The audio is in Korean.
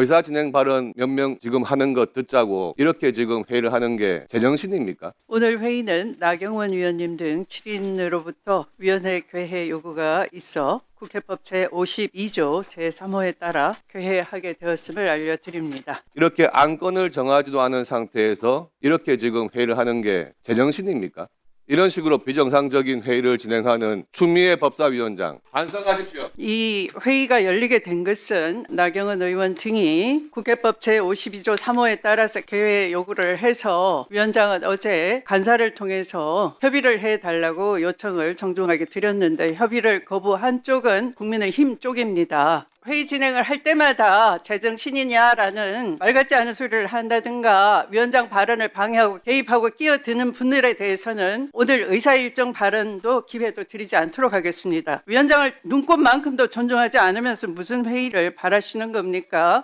의사 진행 발언 몇 명 지금 하는 것 듣자고 이렇게 지금 회의를 하는 게 제정신입니까? 오늘 회의는 나경원 위원님 등 7인으로부터 위원회 개회 요구가 있어 국회법 제52조 제3호에 따라 개회하게 되었음을 알려드립니다. 이렇게 안건을 정하지도 않은 상태에서 이렇게 지금 회의를 하는 게 제정신입니까? 이런 식으로 비정상적인 회의를 진행하는 추미애 법사위원장 반성하십시오. 이 회의가 열리게 된 것은 나경원 의원 등이 국회법 제52조 3호에 따라서 개회 요구를 해서 위원장은 어제 간사를 통해서 협의를 해달라고 요청을 정중하게 드렸는데 협의를 거부한 쪽은 국민의힘 쪽입니다. 회의 진행을 할 때마다 제정신이냐라는 말 같지 않은 소리를 한다든가 위원장 발언을 방해하고 개입하고 끼어드는 분들에 대해서는 오늘 의사 일정 발언도 기회도 드리지 않도록 하겠습니다. 위원장을 눈꽃만큼도 존중하지 않으면서 무슨 회의를 바라시는 겁니까?